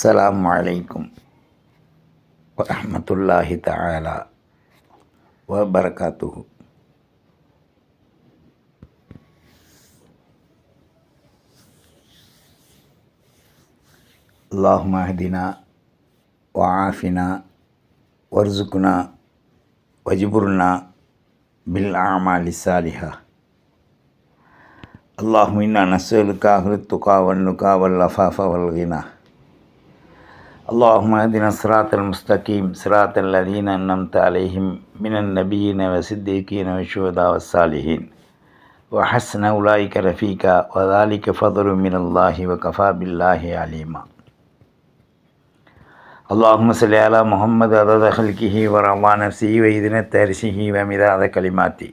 அஸ்ஸலாம் வலைக்கும் வரமத்துல்லாஹி தாலா வபரகாத்து அல்லாஹ் மஹதினா வாஃபினா வர்சுக்குனா வஜிபுர்னா பில் ஆமா லிசாலிஹா அல்லாஹுமின் நசுலுக்காக துக்கா வல்லுக்கா வல் அஃபாஃபா வல்கினா اللهم اهدنا الصراط المستقيم صراط الذين أنعمت عليهم من النبيين والصديقين والشهداء والصالحين. وحسن أولئك رفيقا وذلك فضل من الله وكفى بالله عليما. اللهم صل على محمد عدد خلقه ورضا نفسه وإذنة عرشه ومداد كلماته.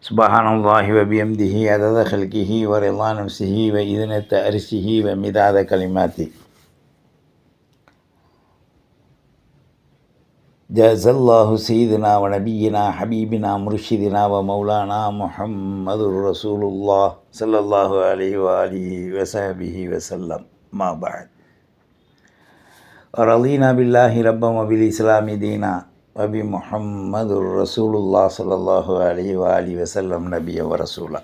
سبحان الله وبحمده عدد خلقه ورضا نفسه وإذنة عرشه ومداد كلماته. جاز الله سيدنا ونبينا حبيبنا مرشدنا ومولانا محمد رسول الله صلى الله عليه وآله وصحبه وسلم. ما بعد. ورضينا بالله ربا وبالإسلام دينا وبمحمد رسول الله صلى الله عليه وآله وسلم نبيا ورسولا.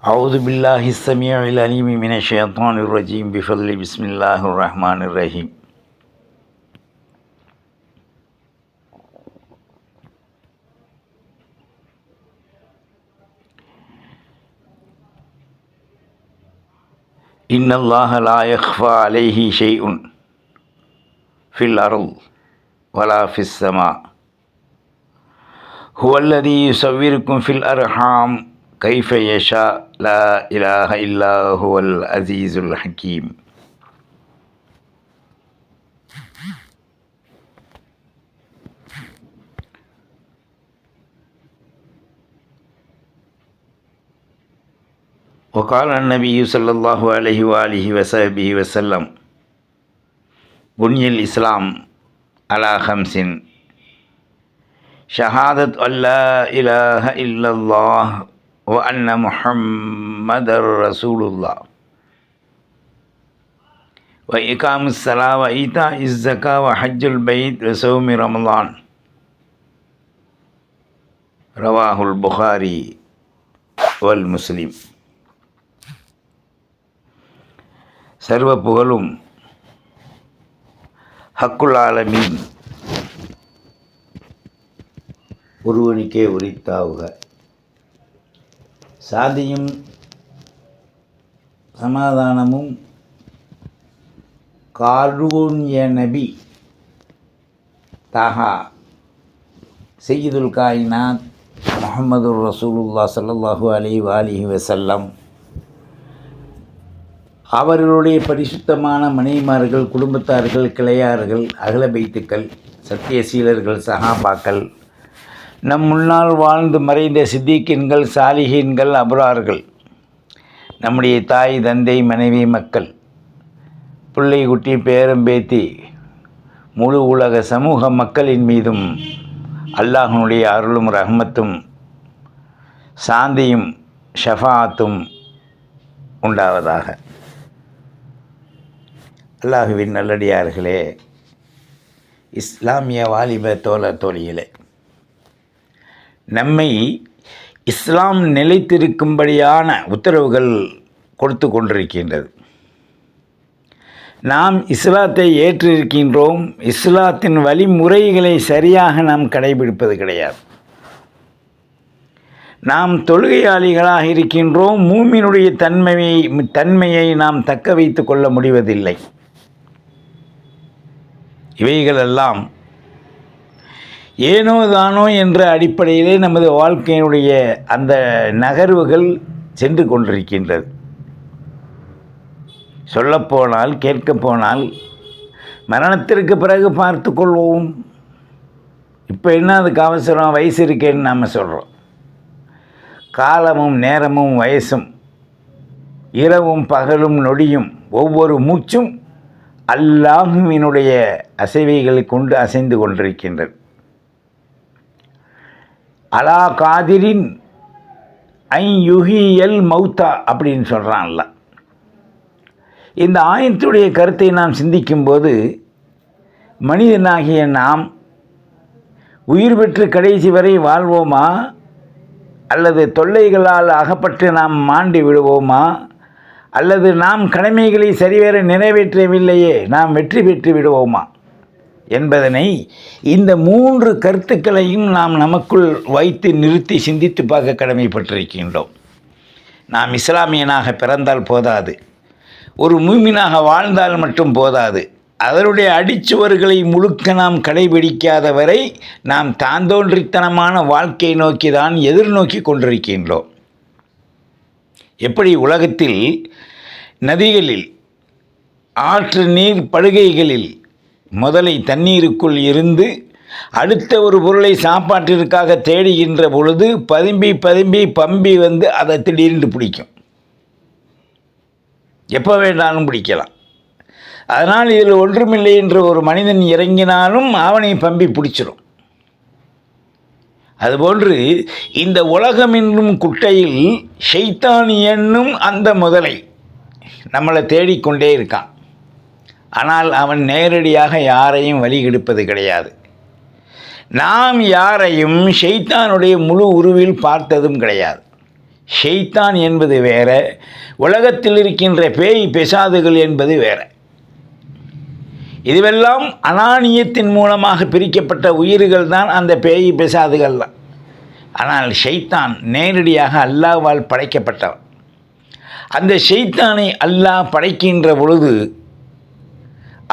أعوذ بالله السميع العليم من الشيطان الرجيم. بفضل بسم الله الرحمن الرحيم. إن الله لا يخفى عليه شيء في الأرض ولا في السماء هو الذي يصوركم في الأرحام كيف يشاء لا إله إلا وقال النبي صلى الله عليه وآله وصحبه وسلم بني الإسلام على خمس شهادة أن لا إله إلا الله وأن محمد رسول الله. وإقام الصلاة وإيتاء الزكاة وحج البيت وصوم رمضان. رواه البخاري والمسلم. சர்வ புகழும் ஹக்குல் ஆலமீன் ஒருவனுக்கே உரித்தாவுக சாதியும் சமாதானமும் கார்டூன்ய நபி தாஹா. செய்யுதுல் காயினாத் முகமது ரசூலுல்லா சல்லாஹூ அலி வாலிஹி வசல்லம் அவர்களுடைய பரிசுத்தமான மனைவிமார்கள் குடும்பத்தார்கள் கிளையார்கள் அகலபைத்துக்கள் சத்தியசீலர்கள் சகாபாக்கள் நம் முன்னால் வாழ்ந்து மறைந்த சித்திக்கின்கள் சாலிகின்கள் அபுரார்கள் நம்முடைய தாய் தந்தை மனைவி மக்கள் பிள்ளை குட்டி பேரம்பேத்தி முழு உலக சமூக மக்களின் மீதும் அல்லாஹனுடைய அருளும் ரஹமத்தும் சாந்தியும் ஷஃபாத்தும் உண்டாவதாக. அல்லாஹுவின் நல்லடியார்களே இஸ்லாமிய வாலிப தோழ தோழிகளே நம்மை இஸ்லாம் நிலைத்திருக்கும்படியான உத்தரவுகள் கொடுத்து கொண்டிருக்கின்றது. நாம் இஸ்லாத்தை ஏற்றிருக்கின்றோம். இஸ்லாத்தின் வழிமுறைகளை சரியாக நாம் கடைபிடிப்பது கிடையாது. நாம் தொழுகையாளிகளாக இருக்கின்றோம். மூமினுடைய தன்மையை தன்மையை நாம் தக்க வைத்து கொள்ள முடிவதில்லை. இவைகளெல்லாம் ஏனோ தானோ என்ற அடிப்படையிலே நமது வாழ்க்கையினுடைய அந்த நகர்வுகள் சென்று கொண்டிருக்கின்றது. சொல்லப்போனால் கேட்கப் போனால் மரணத்திற்கு பிறகு பார்த்து கொள்வோம். இப்போ என்ன அதுக்கு அவசரம் வயசு இருக்கேன்னு நாம் சொல்கிறோம் காலமும் நேரமும் வயசும் இரவும் பகலும் நொடியும் ஒவ்வொரு மூச்சும் அல்லாஹுவினுடைய அசைவைகளை கொண்டு அசைந்து கொண்டிருக்கின்றது. அலா காதிரின் ஐ யுஹியல் மௌத்தா அப்படின்னு சொல்கிறான்ல இந்த ஆயத்துடைய கருத்தை நாம் சிந்திக்கும்போது மனிதனாகிய நாம் உயிர் பெற்று கடைசி வரை வாழ்வோமா? அல்லது தொல்லைகளால் அகப்பட்டு நாம் மாண்டி விடுவோமா? அல்லது நாம் கடமைகளை சரிவர நிறைவேற்றவில்லையே நாம் வெற்றி பெற்று விடுவோமா? என்பதனை இந்த மூன்று கருத்துக்களையும் நாம் நமக்குள் வைத்து நிறுத்தி சிந்தித்து பார்க்க கடமைப்பட்டிருக்கின்றோம். நாம் இஸ்லாமியனாக பிறந்தால் போதாது. ஒரு மூமினாக வாழ்ந்தால் மட்டும் போதாது. அதனுடைய அடிச்சுவர்களை முழுக்க நாம் கடைபிடிக்காத வரை நாம் தாந்தோன்றித்தனமான வாழ்க்கை நோக்கி தான் எதிர்நோக்கி கொண்டிருக்கின்றோம். எப்படி உலகத்தில் நதிகளில் ஆற்று நீர் படுகைகளில் முதலை தண்ணீருக்குள் இருந்து அடுத்த ஒரு பொருளை சாப்பாட்டிற்காக தேடுகின்ற பொழுது பதும்பி பதும்பி பம்பி வந்து அதை திடீர்னு பிடிக்கும். எப்போ வேண்டாலும் பிடிக்கலாம். அதனால் இதில் ஒன்றுமில்லை என்று ஒரு மனிதன் இறங்கினாலும் அவனை பம்பி பிடிச்சிரும். அதுபோன்று இந்த உலகம் என்னும் குட்டையில் ஷெய்தான் என்னும் அந்த முதலை நம்மளை தேடிக்கொண்டே இருக்கான். ஆனால் அவன் நேரடியாக யாரையும் வழி கெடுப்பது கிடையாது. நாம் யாரையும் ஷெய்தானுடைய முழு உருவில் பார்த்ததும் கிடையாது. ஷெய்தான் என்பது வேற உலகத்தில் இருக்கின்ற பேய் பெசாதுகள் என்பது வேற. இதுவெல்லாம் அனானியத்தின் மூலமாக பிரிக்கப்பட்ட உயிர்கள் தான் அந்த பேய் பிசாதுகள் தான் ஆனால் ஷைத்தான் நேரடியாக அல்லாவால் படைக்கப்பட்டவன் அந்த ஷைத்தானை அல்லாஹ் படைக்கின்ற பொழுது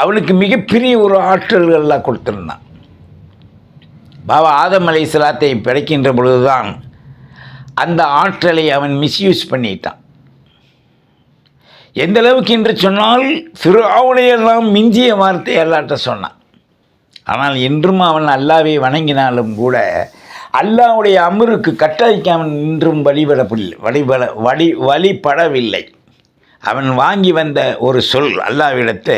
அவனுக்கு மிகப்பெரிய ஒரு ஆற்றல்கள்லாம் கொடுத்துருந்தான். பாபா ஆதம் அலை சலாத்தை படைக்கின்ற பொழுதுதான் அந்த ஆற்றலை அவன் மிஸ்யூஸ் பண்ணிட்டான். எந்த அளவுக்கு என்று சொன்னால் ஃபிரோவுடையெல்லாம் மிஞ்சிய வார்த்தை அல்லாட்ட சொன்னான். ஆனால் இன்றும் அவன் அல்லாவை வணங்கினாலும் கூட அல்லாவுடைய அமருக்கு கட்டளைக்கு அவன் இன்றும் வழிபடவில்லை வழிபட வழி வழிபடவில்லை. அவன் வாங்கி வந்த ஒரு சொல் அல்லாவிடத்தை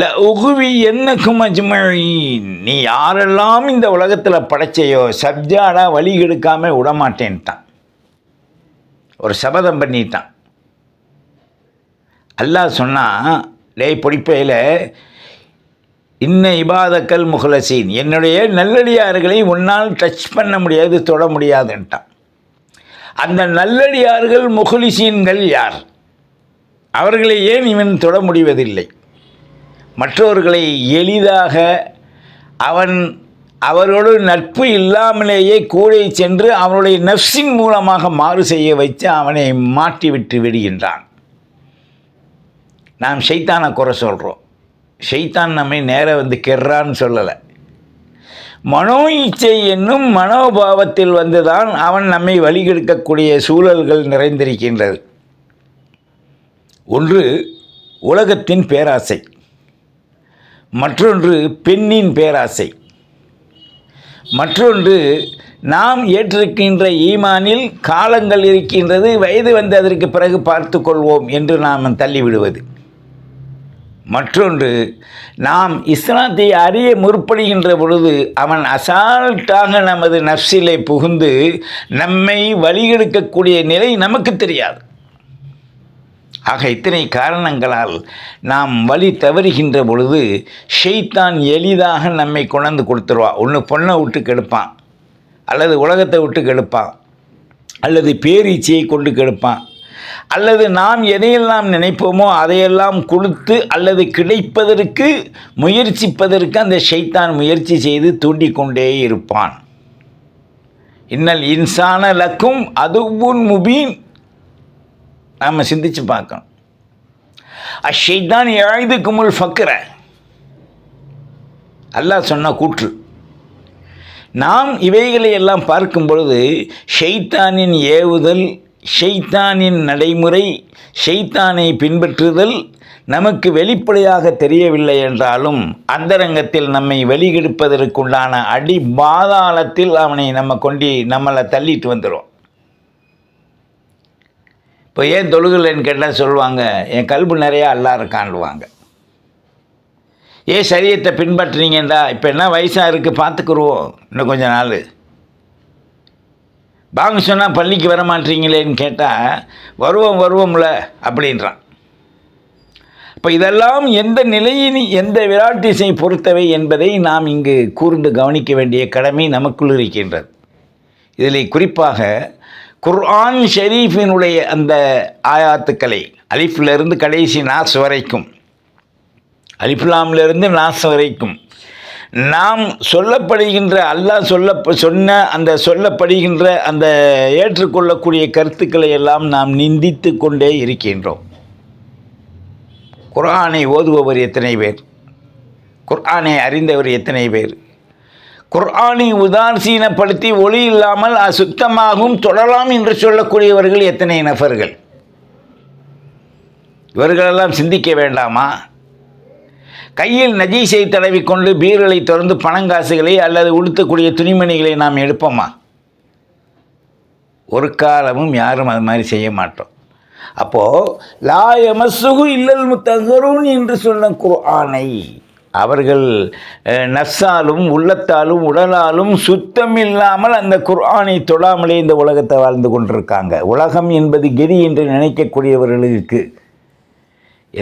ல உகுவி என்ன அஜ்மழீன் நீ யாரெல்லாம் இந்த உலகத்தில் படைச்சையோ சப்ஜாடா வழி எடுக்காமல் விடமாட்டேன்ட்டான். ஒரு சபதம் பண்ணிட்டான். அல்லாஹ் சொன்னால் டேய் பொடிப்பையில் இன்ன இபாதக்கல் முகலசீன் என்னுடைய நல்லடியார்களை உன்னால் டச் பண்ண முடியாது தொட முடியாதுன்ட்டான். அந்த நல்லடியார்கள் முகலிசீன்கள் யார்? அவர்களை ஏன் இவன் தொட முடிவதில்லை? மற்றவர்களை எளிதாக அவன் அவரோடு நட்பு இல்லாமலேயே கூட சென்று அவனுடைய நஃப்ஸின் மூலமாக மாறு செய்ய வைத்து அவனை மாட்டி விட்டு விடுகின்றான். நாம் ஷைத்தானை குறை சொல்கிறோம் ஷைத்தான் நம்மை நேராக வந்து கெர்றான்னு சொல்லலை. மனோ இச்சை என்னும் மனோபாவத்தில் வந்துதான் அவன் நம்மை வழிகெடுக்கக்கூடிய சூழல்கள் நிறைந்திருக்கின்றது. ஒன்று உலகத்தின் பேராசை. மற்றொன்று பெண்ணின் பேராசை. மற்றொன்று நாம் ஏற்றிருக்கின்ற ஈமானில் காலங்கள் இருக்கின்றது வயது வந்து அதற்கு பிறகு பார்த்து கொள்வோம் என்று நாம் தள்ளிவிடுவது. மற்றொன்று நாம் இஸ்லாத்தை அறிய முற்படுகின்ற பொழுது அவன் அசால்ட்டாக நமது நஃப்சிலை புகுந்து நம்மை வழிகெடுக்கக்கூடிய நிலை நமக்கு தெரியாது. ஆக இத்தனை காரணங்களால் நாம் வழி தவறுகின்ற பொழுது ஷெய்தான் எளிதாக நம்மை கொண்டாந்து கொடுத்துருவா. ஒன்று பொண்ணை விட்டு கெடுப்பான் அல்லது உலகத்தை விட்டு கெடுப்பான் அல்லது பேரீச்சையை கொண்டு கெடுப்பான். அல்லது நாம் எதையெல்லாம் நினைப்போமோ அதையெல்லாம் கொடுத்து அல்லது கிடைப்பதற்கு முயற்சிப்பதற்கு அந்த ஷைத்தான் முயற்சி செய்து தூண்டிக்கொண்டே இருப்பான். இன்னல் இன்சான லக்கும் அதுவும் முபீன். நாம் சிந்திச்சு பார்க்கணும். அஷைத்தான் எழுது குமுல் ஃபக்கர அல்லாஹ் சொன்ன கூற்று. நாம் இவைகளை எல்லாம் பார்க்கும் பொழுது ஷெய்தானின் ஏவுதல் ஷெய்தானின் நடைமுறை ஷெய்தானை பின்பற்றுதல் நமக்கு வெளிப்படையாக தெரியவில்லை என்றாலும் அந்தரங்கத்தில் நம்மை வெளியெடுப்பதற்குண்டான அடி பாதாளத்தில் அவனை நம்ம கொண்டு நம்மளை தள்ளிட்டு வந்துடும் இப்போ ஏன் தொழுகலைன்னு கேட்டால் சொல்லுவாங்க என் கல்பு நிறையா அல்லா இருக்கான்டுவாங்க ஏன் சரியத்தை பின்பற்றுறீங்கண்டா இப்போ என்ன வயசாக இருக்குது பார்த்துக்குருவோம் இன்னும் கொஞ்ச நாள். வாங்க சொன்னால் பள்ளிக்கு வர மாட்டீங்களேன்னு கேட்டால் வருவோம் வருவோம்ல அப்படின்றான். இப்போ இதெல்லாம் எந்த நிலையின் எந்த விராட்டிசை பொறுத்தவை என்பதை நாம் இங்கு கூர்ந்து கவனிக்க வேண்டிய கடமை நமக்குள் இருக்கின்றது. இதில் குறிப்பாக குர்ஆன் ஷெரீஃபினுடைய அந்த ஆயாத்துக்களை அலிஃப்லேருந்து கடைசி நாஸ் வரைக்கும் அலிஃப்லாம்லேருந்து நாஸ் வரைக்கும் நாம் சொல்லப்படுகின்ற அல்லாஹ் சொல்ல சொன்ன அந்த சொல்லப்படுகின்ற அந்த ஏற்றுக்கொள்ளக்கூடிய கருத்துக்களை எல்லாம் நாம் நிந்தித்து கொண்டே இருக்கின்றோம். குர்ஆனை ஓதுபவர் எத்தனை பேர்? குர்ஆனை அறிந்தவர் எத்தனை பேர்? குர்ஆனை உதாசீனப்படுத்தி ஒளி இல்லாமல் சுத்தமாகவும் தொடரலாம் என்று சொல்லக்கூடியவர்கள் எத்தனை நபர்கள்? இவர்களெல்லாம் சிந்திக்க வேண்டாமா? கையில் நஜீஸை தடவிக்கொண்டு பீரலை திறந்து பணங்காசுகளை அல்லது உடுத்தக்கூடிய துணிமணிகளை நாம் எடுப்போமா? ஒரு காலமும் யாரும் அது மாதிரி செய்ய மாட்டோம். அப்போது லாயமசுகு இல்லல் முத்தகரூன் என்று சொன்ன குர்ஆனை அவர்கள் நஸ்ஸாலும் உள்ளத்தாலும் உடலாலும் சுத்தம் இல்லாமல் அந்த குர்ஆனை தொடாமலே இந்த உலகத்தை வாழ்ந்து கொண்டிருக்காங்க. உலகம் என்பது கெதி என்று நினைக்கக்கூடியவர்களுக்கு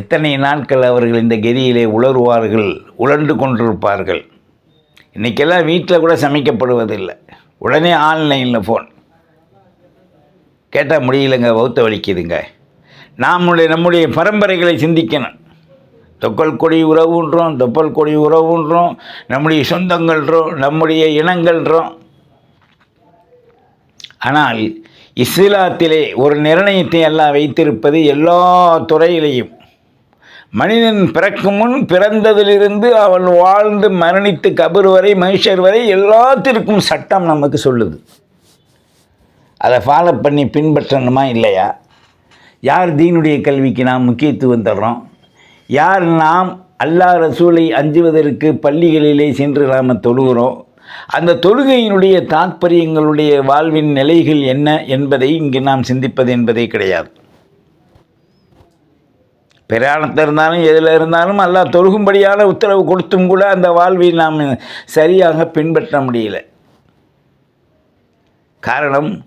எத்தனை நாட்கள் அவர்கள் இந்த கெதியிலே உலருவார்கள் உழன்று கொண்டிருப்பார்கள்? இன்றைக்கெல்லாம் வீட்டில் கூட சமைக்கப்படுவதில்லை. உடனே ஆன்லைனில் ஃபோன் கேட்டால் முடியலங்க வௌத்த வலிக்குதுங்க. நம்முடைய நம்முடைய பரம்பரைகளை சிந்திக்கணும். தொக்கல் கொடி உறவுன்றோம் தொப்பல் கொடி உறவுன்றோம் நம்முடைய சொந்தங்கள்ன்றோம் நம்முடைய இனங்கள்ன்றோம். ஆனால் இஸ்லாத்திலே ஒரு நிர்ணயத்தை எல்லாம் வைத்திருப்பது எல்லா துறையிலையும் மனிதன் பிறக்கும் முன் பிறந்ததிலிருந்து அவன் வாழ்ந்து மரணித்து கபர் வரை மனுஷர் வரை எல்லாத்திற்கும் சட்டம் நமக்கு சொல்லுது. அதை ஃபாலோ பண்ணி பின்பற்றணுமா இல்லையா? யார் தீனுடைய கல்விக்கு நாம் முக்கியத்துவம் தர்றோம்? யார் நாம் அல்லாஹ் ரசூலை அஞ்சுவதற்கு பள்ளிகளிலே சென்று நாம் தொழுகிறோம்? அந்த தொழுகையினுடைய தாத்பரியங்களுடைய வாழ்வின் நிலைகள் என்ன என்பதை இங்கு நாம் சிந்திப்பது என்பதே கிடையாது. பிரயாணத்தில் இருந்தாலும் எதில் இருந்தாலும் எல்லாம் தொழுகும்படியான உத்தரவு கொடுத்தும் கூட அந்த வாழ்வை நாம் சரியாக பின்பற்ற முடியல. காரணம்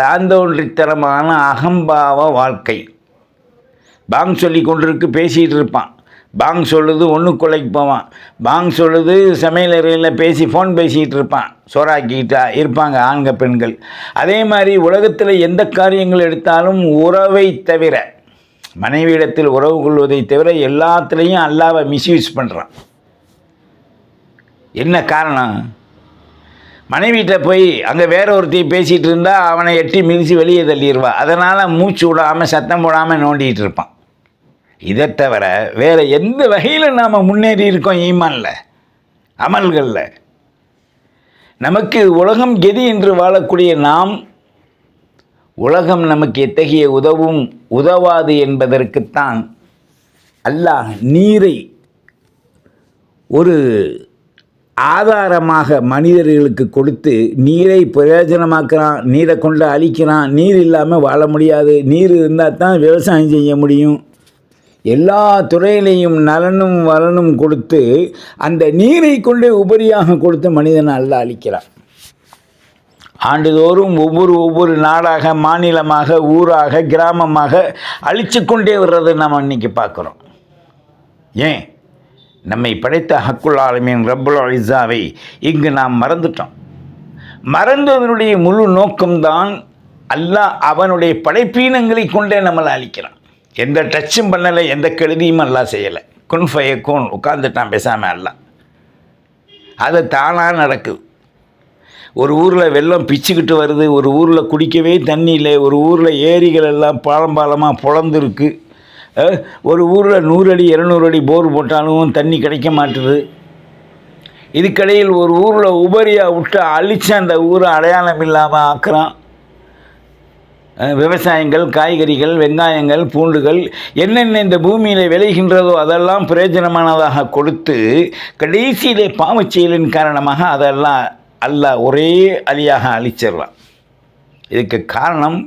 தாந்தோன்றித்தனமான அகம்பாவ வாழ்க்கை. பாங் சொல்லி கொண்டிருக்கு பேசிகிட்டு இருப்பான். பாங் சொல்லுது ஒன்று கொலைக்கு போவான். பாங் சொல்லுது சமையலறையில் பேசி ஃபோன் பேசிக்கிட்டு இருப்பான். சோறாக்கிட்டா இருப்பாங்க ஆண்க பெண்கள். அதே மாதிரி உலகத்தில் எந்த காரியங்கள் எடுத்தாலும் உறவை தவிர மனைவியிடத்தில் உறவு கொள்வதை தவிர எல்லாத்துலேயும் அல்லாவை மிஸ்யூஸ் பண்ணுறான் என்ன காரணம்? மனைவிட்ட போய் அங்கே வேற ஒருத்தி பேசிகிட்டு இருந்தால் அவனை எட்டி மிதித்து வெளியே தள்ளிடுவா. அதனால் மூச்சு விடாமல் சத்தம் போடாமல் நோண்டிகிட்டு இருப்பான். இதை தவிர வேறு எந்த வகையில் நாம் முன்னேறி இருக்கோம் ஈமான்ல? அமல்களில்? நமக்கு உலகம் கெதி என்று வாழக்கூடிய நாம் உலகம் நமக்கு எத்தகைய உதவும் உதவாது என்பதற்குத்தான் அல்லாஹ் நீரை ஒரு ஆதாரமாக மனிதர்களுக்கு கொடுத்து நீரை பிரயோஜனமாக்குறான் நீரை கொண்டு அழிக்கிறான் நீர் இல்லாமல் வாழ முடியாது நீர் இருந்தால் தான் விவசாயம் செய்ய முடியும். எல்லா துறையிலையும் நலனும் வளனும் கொடுத்து அந்த நீரை கொண்டே உபரியாக கொடுத்து மனிதனை அல்ல அழிக்கிறான். ஆண்டுதோறும் ஒவ்வொரு ஒவ்வொரு நாடாக மாநிலமாக ஊராக கிராமமாக அழிச்சு கொண்டே வர்றதை நாம் இன்றைக்கி பார்க்குறோம். ஏன்? நம்மை படைத்த ஹக்குல் ஆலமின் ரப்புல் அலிசாவை இங்கு நாம் மறந்துட்டோம். மறந்ததனுடைய முழு நோக்கம்தான் அல்லாஹ் அவனுடைய படைப்பீனங்களை கொண்டே நம்மளை அழிக்கிறான். எந்த டச்சும் பண்ணலை எந்த கெடுதியும் எல்லாம் செய்யலை. குன் ஃபய கோன் உட்காந்துட்டான் பேசாமல் அல்லாஹ். அது தானாக நடக்குது. ஒரு ஊரில் வெள்ளம் பிச்சுக்கிட்டு வருது ஒரு ஊரில் குடிக்கவே தண்ணி இல்லை ஒரு ஊரில் ஏரிகள் எல்லாம் பாலம் பாலமாக புலந்துருக்கு. ஒரு ஊரில் நூறு அடி இரநூறு அடி போர் போட்டாலும் தண்ணி கிடைக்க மாட்டுது. இதுக்கடையில் ஒரு ஊரில் உபரியாக விட்டு அழித்து அந்த ஊரை அடையாளம் இல்லாமல் ஆக்குறான். விவசாயங்கள் காய்கறிகள் வெங்காயங்கள் பூண்டுகள் என்னென்ன இந்த பூமியில் விளைகின்றதோ அதெல்லாம் பிரயோஜனமானதாக கொடுத்து கடைசியிலே பாவச் செயலின் காரணமாக அதெல்லாம் அல்லாஹ் ஒரே அலியாக அழிச்சிடலாம். இதுக்கு காரணம்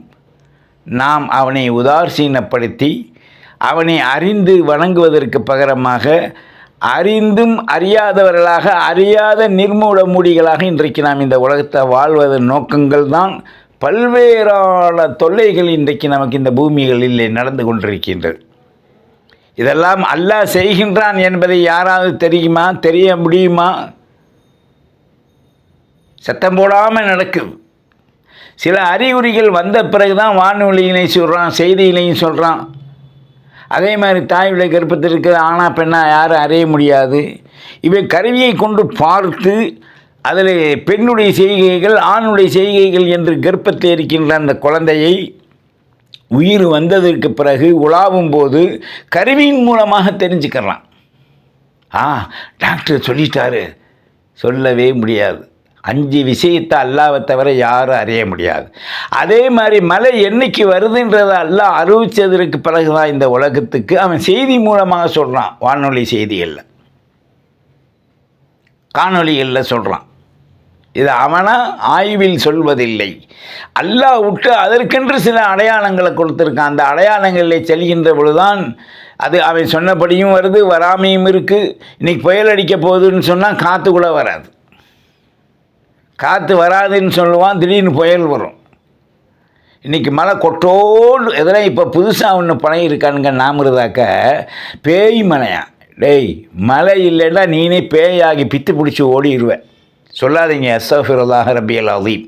நாம் அவனை உதாசீனப்படுத்தி அவனை அறிந்து வணங்குவதற்கு பகரமாக அறிந்தும் அறியாதவர்களாக அறியாத நிர்மூல மூடிகளாக இன்றைக்கு நாம் இந்த உலகத்தை வாழ்வதன் நோக்கங்கள் தான் பல்வேறான தொல்லைகள் இன்றைக்கு நமக்கு இந்த பூமிகளில் நடந்து கொண்டிருக்கின்றது. இதெல்லாம் அல்லாஹ் செய்கின்றான் என்பதை யாராவது தெரியுமா தெரிய முடியுமா? சத்தம் போடாமல் நடக்குது சில அறிகுறிகள் வந்த பிறகு தான் வானொலியிலையும் சொல்கிறான் செய்தியிலையும் சொல்கிறான் அதே மாதிரி தாய் விலை கர்ப்பத்தில் இருக்கிற ஆணா பெண்ணாக யாரும் அறிய முடியாது. இவை கருவியை கொண்டு பார்த்து அதில் பெண்ணுடைய செய்கைகள் ஆணுடைய செய்கைகள் என்று கர்ப்பத்தில் இருக்கின்ற அந்த குழந்தையை உயிர் வந்ததற்கு பிறகு உலாவும் போது கருவியின் மூலமாக தெரிஞ்சுக்கிறான். ஆ டாக்டர் சொல்லிட்டாரு. சொல்லவே முடியாது. அஞ்சு விஷயத்தை அல்லாவை தவிர யாரும் அறிய முடியாது. அதே மாதிரி மழை என்னைக்கு வருதுன்றதை அல்லாஹ் அறிவிச்சதற்கு பிறகுதான் இந்த உலகத்துக்கு அவன் செய்தி மூலமாக சொல்கிறான் வானொலி செய்திகளில். காணொளிகளில் சொல்கிறான் இது அவனா ஆய்வில் சொல்வதில்லை. அல்லாஹ் விட்டு அதற்கென்று சில அடையாளங்களை கொடுத்துருக்கான். அந்த அடையாளங்களில் செல்கின்ற பொழுதுதான் அது அவன் சொன்னபடியும் வருது வராமையும் இருக்குது இன்றைக்கி புயல் அடிக்க போகுதுன்னு சொன்னால் காற்று கூட வராது. காற்று வராதுன்னு சொல்லுவான் திடீர்னு புயல் வரும். இன்றைக்கி மழை கொட்டோன்னு எதனா இப்போ புதுசாக ஒன்று பணம் இருக்கானுங்க நாமிருதாக்க பேய் மலையா டேய் மழை இல்லைன்னா நீனே பேயாகி பித்து பிடிச்சி ஓடிடுவேன் சொல்லாதீங்க அஸ்தஃபிரல்லாஹ் ரபியல் அதீம்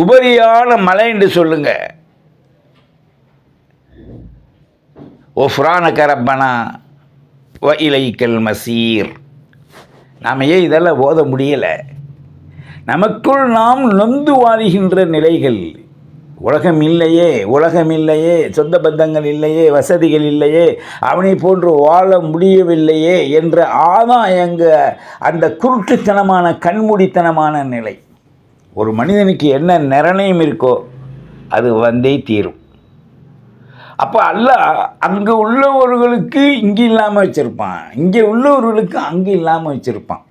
உபரியான மலை என்று சொல்லுங்க. ஓ ஃபுரான கரப்பனா வ இலைக்கல் மசீர். நாம் ஏன் இதெல்லாம் ஓத முடியலை? நமக்குள் நாம் நொந்து வாழுகின்ற நிலைகள். உலகம் இல்லையே உலகம் இல்லையே சொந்த பந்தங்கள் இல்லையே வசதிகள் இல்லையே அவனை போன்று வாழ முடியவில்லையே என்ற ஆதாயங்க அந்த குருட்டுத்தனமான கண்மூடித்தனமான நிலை. ஒரு மனிதனுக்கு என்ன நிர்ணயம் இருக்கோ அது வந்தே தீரும். அப்போ அல்லாஹ் அங்கே உள்ளவர்களுக்கு இங்கே இல்லாமல் வச்சுருப்பான். இங்கே உள்ளவர்களுக்கு அங்கே இல்லாமல் வச்சுருப்பான்.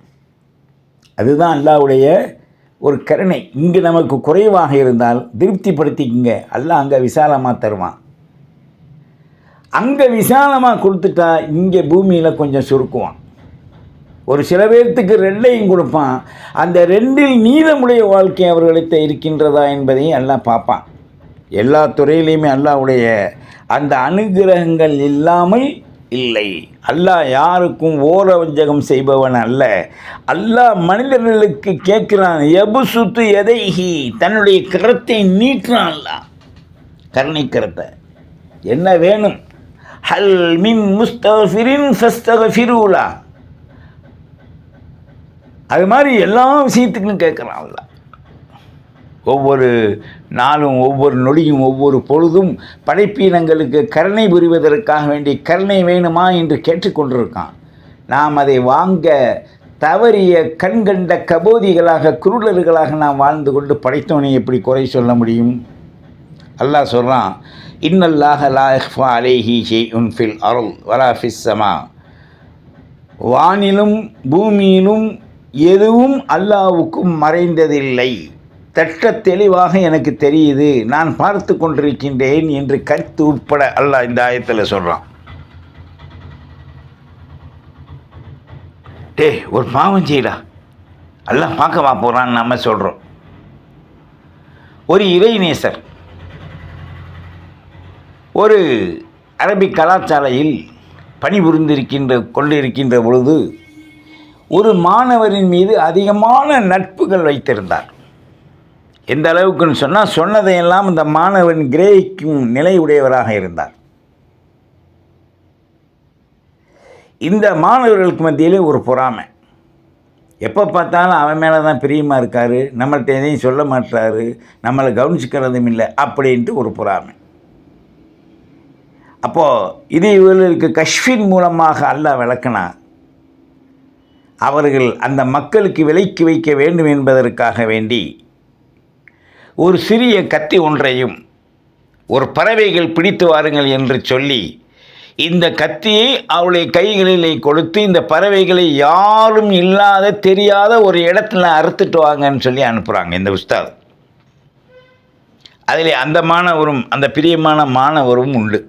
அதுதான் அல்லாவுடைய ஒரு கருணை இங்கே நமக்கு குறைவாக இருந்தால் திருப்திப்படுத்திக்கங்க. அல்லாஹ் அங்கே விசாலமாக தருவான். அங்கே விசாலமாக கொடுத்துட்டா இங்கே பூமியில் கொஞ்சம் சுருக்குவான். ஒரு சில பேர்த்துக்கு ரெண்டையும் கொடுப்பான். அந்த ரெண்டில் நீளமுடைய வாழ்க்கை அவர்களுக்கு இருக்கின்றதா என்பதையும் எல்லாம் பார்ப்பான். எல்லா துறையிலையுமே அல்லாவுடைய அந்த அனுகிரகங்கள் இல்லாமல் இல்லை. அல்லாஹ் யாருக்கும் ஓரவஞ்சகம் செய்பவன் அல்ல. அல்லாஹ் மனிதர்களுக்கு கேட்கிறான் எபு சுத்து எதைஹி? தன்னுடைய கரத்தை நீட்டுறான் அல்லாஹ். கருணை கரத்தை என்ன வேணும்? ஹல் மின் முஸ்தகிரின் ஃபஸ்தஃபிரூலா. அது மாதிரி எல்லா விஷயத்துக்கும் கேட்குறான் அல்லா ஒவ்வொரு நாளும் ஒவ்வொரு நொடியும் ஒவ்வொரு பொழுதும் படைப்பீனங்களுக்கு கருணை புரிவதற்காக வேண்டி கருணை வேணுமா என்று கேட்டுக்கொண்டிருக்கான். நாம் அதை வாங்க தவறிய கண்கண்ட கபோதிகளாக குருடர்களாக நாம் வாழ்ந்து கொண்டு படைத்தவனை எப்படி குறை சொல்ல முடியும்? அல்லாஹ் சொல்கிறான் இன்னல்லாஹ லாஹ்ஃபா அலேஹி ஷே ஷெய்உன் ஃபில் அருள் வரா வானிலும் பூமியிலும் எதுவும் அல்லாவுக்கும் மறைந்ததில்லை. தட்ட தெளிவாக எனக்கு தெரியுது. நான் பார்த்து கொண்டிருக்கின்றேன் என்று கருத்து உட்பட அல்லாஹ் இந்த ஆயத்தில் சொல்கிறான் டே ஒரு பாவம் செய்யடா எல்லாம் பார்க்கவா போகிறான்னு நம்ம சொல்கிறோம் ஒரு இறைநேசர் ஒரு அரபிக் கலாச்சாலையில் பணிபுரிந்திருக்கின்ற கொண்டிருக்கின்ற பொழுது ஒரு மாணவரின் மீது அதிகமான நட்புகள் வைத்திருந்தார். எந்த அளவுக்குன்னு சொன்னால் சொன்னதையெல்லாம் இந்த மாணவன் கிரகிக்கும் நிலை உடையவராக இருந்தார். இந்த மாணவர்களுக்கு மத்தியிலே ஒரு பொறாமை. எப்போ பார்த்தாலும் அவன் மேலே தான் பிரியமாக இருக்கார் நம்மள்ட்ட எதையும் சொல்ல மாட்டாரு நம்மளை கவனிச்சுக்கிறதும் இல்லை அப்படின்ட்டு ஒரு பொறாமை. அப்போது இது இவர்களுக்கு கஷ்வின் மூலமாக அல்ல விளக்குனா அவர்கள் அந்த மக்களுக்கு விலைக்கு வைக்க வேண்டும் என்பதற்காக வேண்டி ஒரு சிறிய கத்தி ஒன்றையும் ஒரு பறவைகள் பிடித்து வாருங்கள் என்று சொல்லி இந்த கத்தியை அவளுடைய கைகளிலே கொடுத்து இந்த பறவைகளை யாரும் இல்லாத தெரியாத ஒரு இடத்துல அறுத்துட்டு வாங்கன்னு சொல்லி அனுப்புகிறாங்க இந்த உஸ்தாத். அதில் அந்த மாணவரும் அந்த பிரியமான மாணவரும் உண்டு.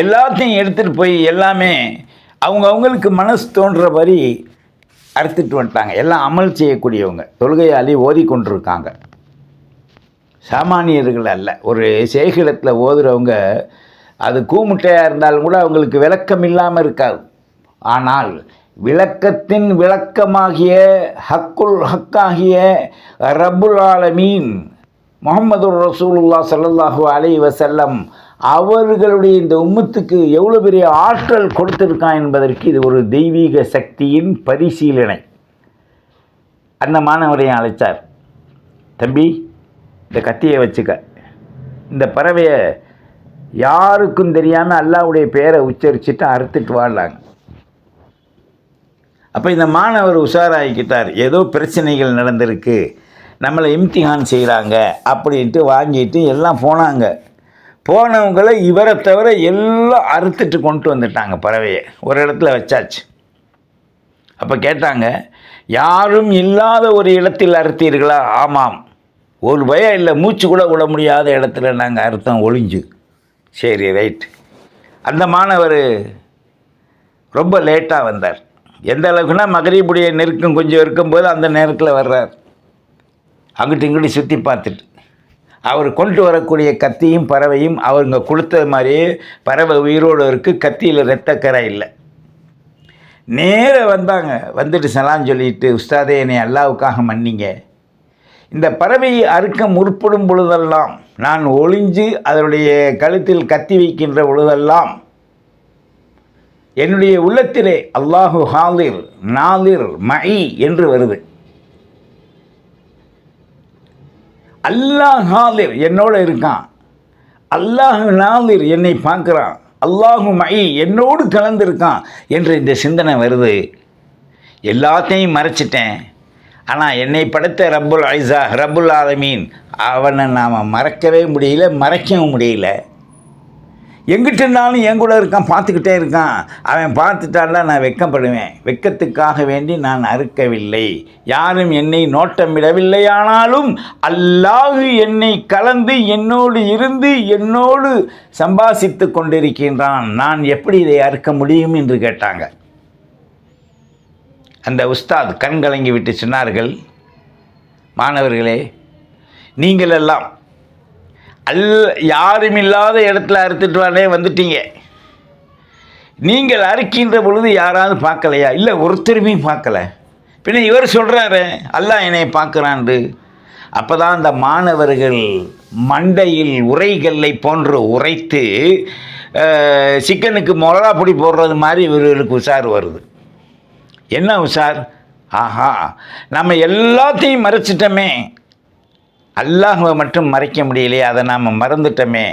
எல்லாத்தையும் எடுத்துகிட்டு போய் எல்லாமே அவங்க அவங்களுக்கு மனசு தோன்ற மாதிரி அறுத்துட்டு வந்துட்டாங்க. எல்லாம் அமல் செய்யக்கூடியவங்க. தொழுகையாளி ஓதி கொண்டிருக்காங்க சாமானியர்கள் அல்ல ஒரு சேகரத்தில் ஓதுறவங்க அது கூமுட்டையாக இருந்தாலும் கூட அவங்களுக்கு விளக்கம் இல்லாமல் இருக்காது. ஆனால் விளக்கத்தின் விளக்கமாகிய ஹக்குல் ஹக்காகிய ரபுல் ஆலமீன் முகமது ரசூலுல்லா ஸல்லல்லாஹு அலி வசல்லம் அவர்களுடைய இந்த உம்மத்துக்கு எவ்வளோ பெரிய ஆற்றல் கொடுத்துருக்கான் என்பதற்கு இது ஒரு தெய்வீக சக்தியின் பரிசீலனை. அந்த மாணவரையும் அழைச்சார் தம்பி இந்த கத்தியை வச்சுக்க. இந்த பறவையை யாருக்கும் தெரியாமல் அல்லாவுடைய பேரை உச்சரிச்சுட்டு அறுத்துட்டு வாழலாங்க அப்போ இந்த மாணவர் உஷாராகிக்கிட்டார். ஏதோ பிரச்சனைகள் நடந்திருக்கு. நம்மளை இம்திஹான் செய்கிறாங்க அப்படின்ட்டு வாங்கிட்டு எல்லாம் போனாங்க. போனவங்கள இவரை தவிர எல்லாம் அறுத்துட்டு கொண்டு வந்துட்டாங்க பறவையை. ஒரு இடத்துல வச்சாச்சு. அப்போ கேட்டாங்க யாரும் இல்லாத ஒரு இடத்தில் அறுத்தீர்களா? ஆமாம். ஒரு பயம் இல்லை மூச்சு கூட விட முடியாத இடத்துல நாங்கள் அர்த்தம் ஒளிஞ்சு. சரி ரைட் அந்த மாணவர் ரொம்ப லேட்டாக வந்தார். எந்த அளவுக்குன்னா மகரீபுடைய நெருக்கம் கொஞ்சம் இருக்கும்போது அந்த நேரத்தில் வர்றார். அங்கிட்டு இங்கிட்டு சுற்றி பார்த்துட்டு. அவர் கொண்டு வரக்கூடிய கத்தியும் பறவையும் அவருங்க கொடுத்தது மாதிரியே பறவை உயிரோடு இருக்குது கத்தியில் ரத்தக்கரை இல்லை. நேராக வந்தாங்க. வந்துட்டு சலான்னு சொல்லிட்டு உஸ்தாதே என்னை அல்லாவுக்காக மன்னிங்க. இந்த பறவையை அறுக்க முற்படும் பொழுதெல்லாம் நான் ஒளிஞ்சு அதனுடைய கழுத்தில் கத்தி வைக்கின்ற பொழுதெல்லாம் என்னுடைய உள்ளத்திலே அல்லாஹு ஹாலிர் நாலிர் மஇ என்று வருது. அல்லாஹ் ஹாலிர் என்னோட இருக்கான். அல்லாஹ் நாலிர் என்னை பார்க்குறான். அல்லாஹு மஇ என்னோடு கலந்திருக்கான் என்று இந்த சிந்தனை வருது. எல்லாத்தையும் மறைச்சிட்டேன். ஆனால் என்னை படைத்த ரப்புல் ஐசா ரப்புல் ஆலமீன் அவனை நாம் மறக்கவே முடியல மறைக்கவும் முடியல. எங்கிட்ட இருந்தாலும் என் கூட இருக்கான் பார்த்துக்கிட்டே இருக்கான். அவன் பார்த்துட்டான்னா நான் வெட்கப்படுவேன் வெட்கத்துக்காக வேண்டி நான் அறுக்கவில்லை. யாரும் என்னை நோட்டமிடவில்லை ஆனாலும் என்னை கலந்து என்னோடு இருந்து என்னோடு சம்பாசித்து கொண்டிருக்கின்றான். நான் எப்படி இதை அறுக்க முடியும் என்று கேட்டாங்க. அந்த உஸ்தாத் கண் கலங்கி விட்டு சொன்னார்கள் மாணவர்களே நீங்களெல்லாம் அல் யாரும் இல்லாத இடத்துல அறுத்துட்டு வானே வந்துட்டீங்க. நீங்கள் அறுக்கின்ற பொழுது யாராவது பார்க்கலையா? இல்லை ஒருத்தருமே பார்க்கல. பின்ன இவர் சொல்கிறாரு அல்லாஹ் என்னை பார்க்குறான்டு அப்போ தான் அந்த மாணவர்கள் மண்டையில் உரைகல்லை போன்று உரைத்து சிக்கனுக்கு மொளகா பொடி போடுறது மாதிரி இவர்களுக்கு உஷார் வருது. என்ன சார் ஆஹா நம்ம எல்லாத்தையும் மறைச்சிட்டோமே. அல்லாஹுவை மட்டும் மறைக்க முடியலையே அதை நாம் மறந்துட்டோமே.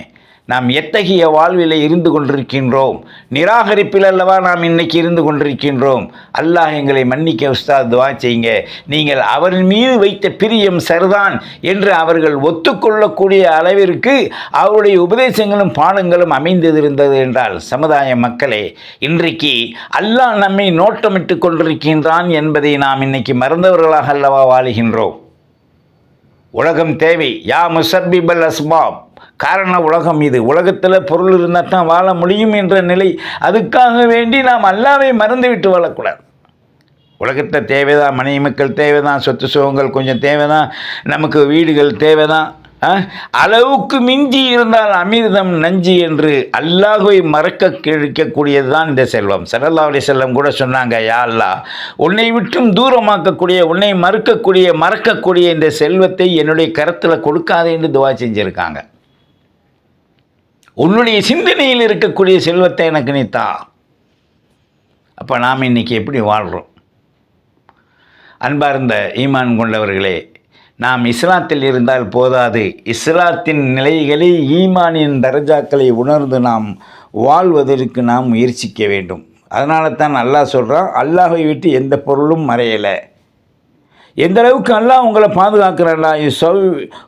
நாம் எத்தகைய வாழ்வில் இருந்து கொண்டிருக்கின்றோம்? நிராகரிப்பில் அல்லவா நாம் இன்னைக்கு இருந்து கொண்டிருக்கின்றோம்? அல்லாஹ் எங்களை மன்னிக்க உஸ்தாத் துவா செய்யுங்க. நீங்கள் அவரின் மீது வைத்த பிரியம் சரிதான் என்று அவர்கள் ஒத்துக்கொள்ளக்கூடிய அளவிற்கு அவருடைய உபதேசங்களும் பாடங்களும் அமைந்திருந்தது என்றால் சமுதாய மக்களே இன்றைக்கு அல்லாஹ் நம்மை நோட்டமிட்டு கொண்டிருக்கின்றான் என்பதை நாம் இன்னைக்கு மறந்தவர்களாக அல்லவா வாழுகின்றோம்? உலகம் தேவை. யா முசர்பிபல் அஸ்பாப். காரண உலகம் இது. உலகத்தில் பொருள் இருந்தால் தான் வாழ முடியும் என்ற நிலை. அதுக்காக வேண்டி நாம் அல்லாவை மறந்துவிட்டு வாழக்கூடாது. உலகத்தில் தேவைதான். மனைவி மக்கள் தேவைதான். சொத்து சுகங்கள் கொஞ்சம் தேவைதான். நமக்கு வீடுகள் தேவைதான். ஆ? அளவுக்கு மிஞ்சி இருந்தால் அமிர்தம் நஞ்சு என்று அல்லாஹுவை மறக்க கிழிக்கக்கூடியது தான் இந்த செல்வம். சல்லல்லா அலி செல்லம் கூட சொன்னாங்க யா அல்லா உன்னை விட்டும் தூரமாக்கக்கூடிய உன்னை மறுக்கக்கூடிய மறக்கக்கூடிய இந்த செல்வத்தை என்னுடைய கரத்தில் கொடுக்காதே என்று துவா செஞ்சுருக்காங்க. உன்னுடைய சிந்தனையில் இருக்கக்கூடிய செல்வத்தை எனக்கு நீத்தா. அப்போ நாம் இன்னைக்கு எப்படி வாழ்கிறோம் அன்பார்ந்த ஈமான் கொண்டவர்களே நாம் இஸ்லாத்தில் இருந்தால் போதாது. இஸ்லாத்தின் நிலைகளை ஈமானின் தரஜாக்களை உணர்ந்து நாம் வாழ்வதற்கு நாம் முயற்சிக்க வேண்டும். அதனால தான் அல்லாஹ் சொல்கிறான் அல்லாஹை விட்டு எந்த பொருளும் மறையலை. எந்த அளவுக்கு அல்லாஹ் உங்களை பாதுகாக்கிறாரா யூ சவ்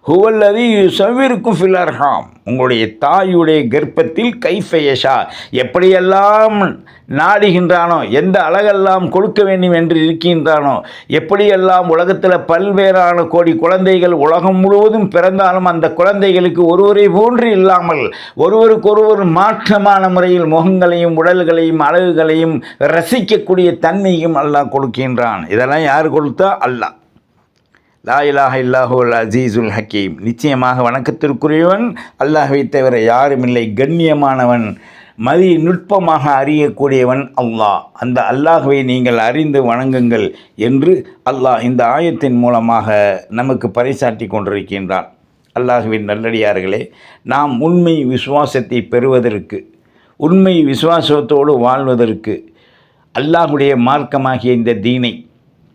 ஹுவல்லது யூ சவ்விருக்கும் ஃபில்லர்ஹாம் உங்களுடைய தாயுடைய கர்ப்பத்தில் கைஃபயஷா எப்படியெல்லாம் நாடுகின்றானோ எந்த அழகெல்லாம் கொடுக்க வேண்டும் என்று இருக்கின்றானோ எப்படியெல்லாம் உலகத்தில் பல்வேறான கோடி குழந்தைகள் உலகம் முழுவதும் பிறந்தாலும் அந்த குழந்தைகளுக்கு ஒருவரை போன்று இல்லாமல் ஒருவருக்கொருவர் மாற்றமான முறையில் முகங்களையும் உடல்களையும் அழகுகளையும் ரசிக்கக்கூடிய தன்மையும் அல்லாஹ் கொடுக்கின்றான். இதெல்லாம் யார் கொடுத்தா? அல்லாஹ். லா இலாஹ இல்லாஹுல் அசீசுல் ஹக்கீம். நிச்சயமாக வணக்கத்திற்குரியவன் அல்லாஹை தவிர யாருமில்லை கண்ணியமானவன் மதி நுட்பமாக அறியக்கூடியவன் அல்லாஹ். அந்த அல்லாஹுவை நீங்கள் அறிந்து வணங்குங்கள் என்று அல்லாஹ் இந்த ஆயத்தின் மூலமாக நமக்கு பறைசாட்டி கொண்டிருக்கின்றான். அல்லாஹுவின் நல்லடியார்களே நாம் உண்மை விசுவாசத்தை பெறுவதற்கு உண்மை விசுவாசத்தோடு வாழ்வதற்கு அல்லாஹுடைய மார்க்கமாகிய இந்த தீனை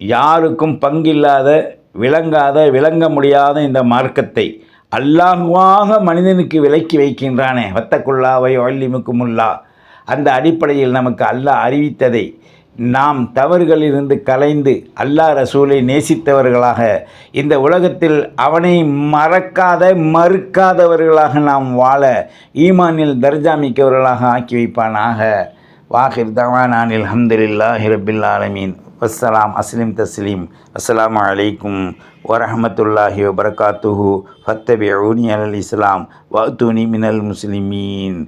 யாருக்கும் பங்கில்லாத விளங்காத விளங்க முடியாத இந்த மார்க்கத்தை அல்லாஹுவாக மனிதனுக்கு விலக்கி வைக்கின்றானே. வத்தக்குள்ளாவை ஒல்லிமுக்குமுல்லா அந்த அடிப்படையில் நமக்கு அல்லாஹ் அறிவித்ததை நாம் தவறுகளிலிருந்து கலைந்து அல்லாஹ் ரசூலை நேசித்தவர்களாக இந்த உலகத்தில் அவனை மறக்காத மறுக்காதவர்களாக நாம் வாழ ஈமானில் தர்ஜா மிக்கவர்களாக ஆக்கி வைப்பானாக. வாஹிர் தவானானில் அஹமதுல்லாஹி ரபில் ஆலமீன். வஸ்ஸலாம் அஸ்லிம் தஸ்லீம் அஸ்லாம் அலைக்கும் வரஹமத்துல்லாஹி வபரகாத்துஹு ஃபத்தபி ஊனி அல் இஸ்லாம் வத்துனி மினல் முஸ்லிமீன்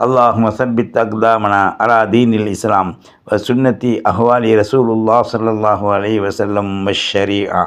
அல்லாஹும் சபித் அக்தாமனா அலா தீனில் இஸ்லாம் வ சுன்னத்தி அஹ்வாலி ரசூலுல்லா சல்லாஹூ அலி வசல்லம் வஷரி ஆ